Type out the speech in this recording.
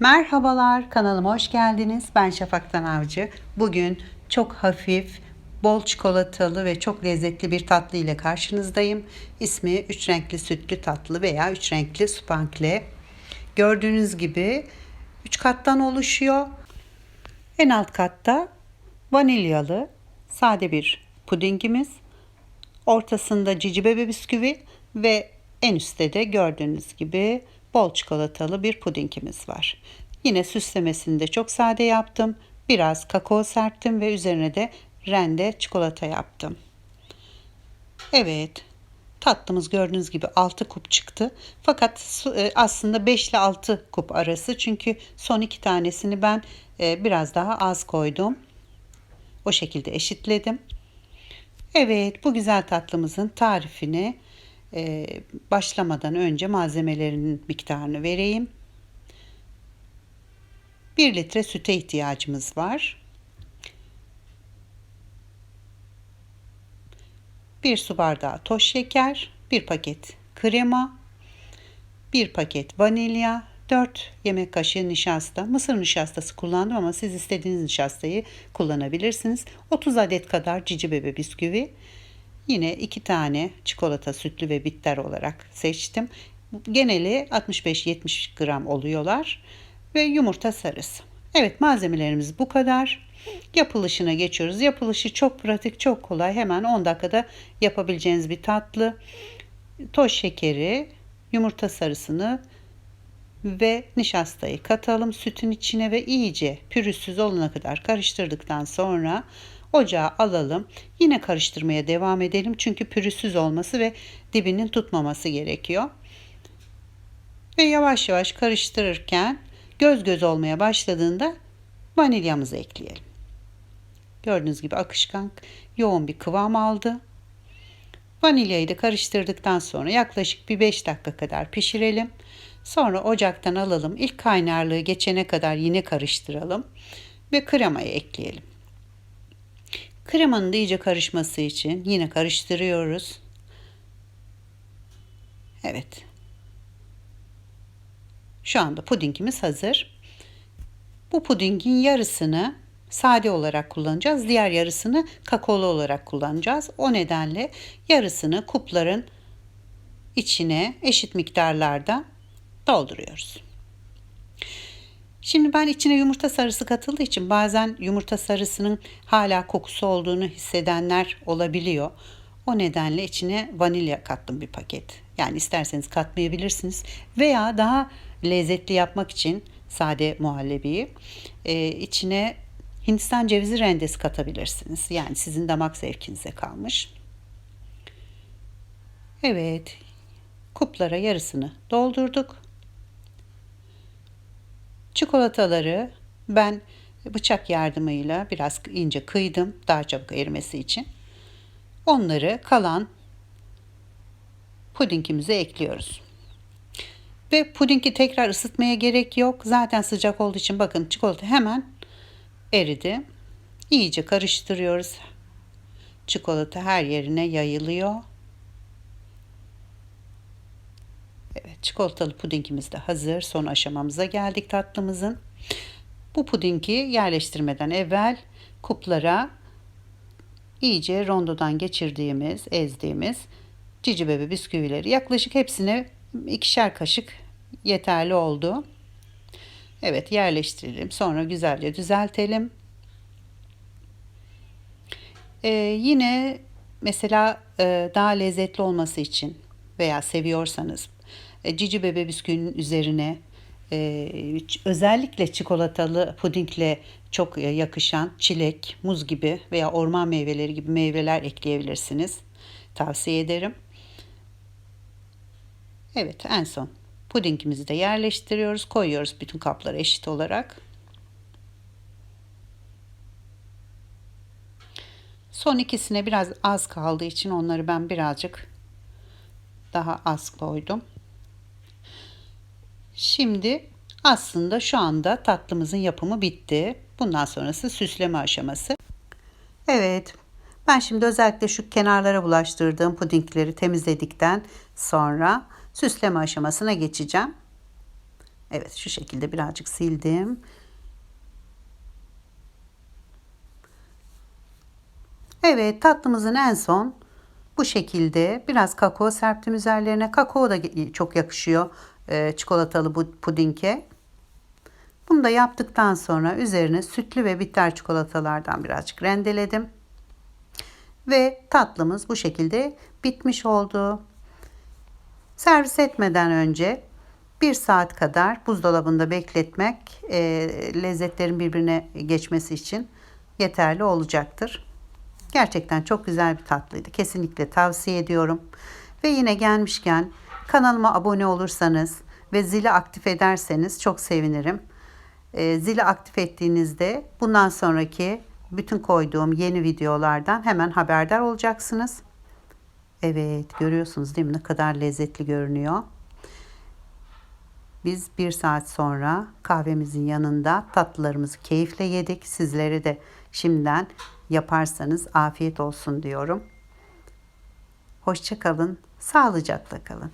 Merhabalar, kanalıma hoş geldiniz. Ben Şafaktan Avcı. Bugün çok hafif, bol çikolatalı ve çok lezzetli bir tatlı ile karşınızdayım. İsmi üç renkli sütlü tatlı veya üç renkli supankle. Gördüğünüz gibi üç kattan oluşuyor. En alt katta vanilyalı sade bir pudingimiz. Ortasında cici bebe bisküvi ve en üstte de gördüğünüz gibi bol çikolatalı bir pudingimiz var. Yine süslemesini de çok sade yaptım. Biraz kakao serptim ve üzerine de rende çikolata yaptım. Evet, tatlımız gördüğünüz gibi 6 kup çıktı. Fakat e, aslında 5 ile 6 kup arası. Çünkü son iki tanesini ben e, biraz daha az koydum. O şekilde eşitledim. Evet, bu güzel tatlımızın tarifini e, başlamadan önce malzemelerin miktarını vereyim. 1 litre süte ihtiyacımız var. 1 su bardağı toz şeker, 1 paket krema, 1 paket vanilya, 4 yemek kaşığı nişasta. Mısır nişastası kullandım ama siz istediğiniz nişastayı kullanabilirsiniz. 30 adet kadar cici bebe bisküvi. Yine 2 tane çikolata sütlü ve bitter olarak seçtim. Geneli 65-70 gram oluyorlar. Ve yumurta sarısı. Evet malzemelerimiz bu kadar. Yapılışına geçiyoruz. Yapılışı çok pratik, çok kolay. Hemen 10 dakikada yapabileceğiniz bir tatlı. Toz şekeri, yumurta sarısını ve nişastayı katalım sütün içine ve iyice pürüzsüz olana kadar karıştırdıktan sonra ocağa alalım. Yine karıştırmaya devam edelim çünkü pürüzsüz olması ve dibinin tutmaması gerekiyor. Ve yavaş yavaş karıştırırken göz göz olmaya başladığında vanilyamızı ekleyelim. Gördüğünüz gibi akışkan yoğun bir kıvam aldı. Vanilyayı da karıştırdıktan sonra yaklaşık bir 5 dakika kadar pişirelim. Sonra ocaktan alalım. İlk kaynarlığı geçene kadar yine karıştıralım ve kremayı ekleyelim. Kremanın da iyice karışması için yine karıştırıyoruz. Evet. Şu anda pudingimiz hazır. Bu pudingin yarısını sade olarak kullanacağız. Diğer yarısını kakaolu olarak kullanacağız. O nedenle yarısını kupların içine eşit miktarlarda dolduruyoruz. Şimdi ben içine yumurta sarısı katıldığı için bazen yumurta sarısının hala kokusu olduğunu hissedenler olabiliyor. O nedenle içine vanilya kattım bir paket. Yani isterseniz katmayabilirsiniz. Veya daha lezzetli yapmak için sade muhallebiyi e, içine Hindistan cevizi rendesi katabilirsiniz. Yani sizin damak zevkinize kalmış. Evet, kuplara yarısını doldurduk. Çikolataları ben bıçak yardımıyla biraz ince kıydım daha çabuk erimesi için. Onları kalan pudingimize ekliyoruz. Ve pudingi tekrar ısıtmaya gerek yok. Zaten sıcak olduğu için bakın çikolata hemen eridi. İyice karıştırıyoruz. Çikolata her yerine yayılıyor. Evet, çikolatalı pudingimiz de hazır. Son aşamamıza geldik tatlımızın. Bu pudingi yerleştirmeden evvel kuplara iyice rondodan geçirdiğimiz, ezdiğimiz cici bebe bisküvileri yaklaşık hepsine ikişer kaşık yeterli oldu. Evet yerleştirelim. Sonra güzelce düzeltelim. Ee, yine mesela e, daha lezzetli olması için veya seviyorsanız cici bebe bisküvinin üzerine e, özellikle çikolatalı pudingle çok yakışan çilek, muz gibi veya orman meyveleri gibi meyveler ekleyebilirsiniz. Tavsiye ederim. Evet en son pudingimizi de yerleştiriyoruz. Koyuyoruz bütün kaplara eşit olarak. Son ikisine biraz az kaldığı için onları ben birazcık daha az koydum. Şimdi aslında şu anda tatlımızın yapımı bitti. Bundan sonrası süsleme aşaması. Evet, ben şimdi özellikle şu kenarlara bulaştırdığım pudingleri temizledikten sonra süsleme aşamasına geçeceğim. Evet şu şekilde birazcık sildim. Evet tatlımızın en son bu şekilde biraz kakao serptim üzerlerine. Kakao da çok yakışıyor çikolatalı bu pudinge. Bunu da yaptıktan sonra üzerine sütlü ve bitter çikolatalardan birazcık rendeledim. Ve tatlımız bu şekilde bitmiş oldu. Servis etmeden önce bir saat kadar buzdolabında bekletmek e, lezzetlerin birbirine geçmesi için yeterli olacaktır. Gerçekten çok güzel bir tatlıydı. Kesinlikle tavsiye ediyorum. Ve yine gelmişken kanalıma abone olursanız ve zili aktif ederseniz çok sevinirim. E, zili aktif ettiğinizde bundan sonraki bütün koyduğum yeni videolardan hemen haberdar olacaksınız. Evet görüyorsunuz değil mi ne kadar lezzetli görünüyor. Biz bir saat sonra kahvemizin yanında tatlılarımızı keyifle yedik. Sizleri de şimdiden yaparsanız afiyet olsun diyorum. Hoşça kalın, sağlıcakla kalın.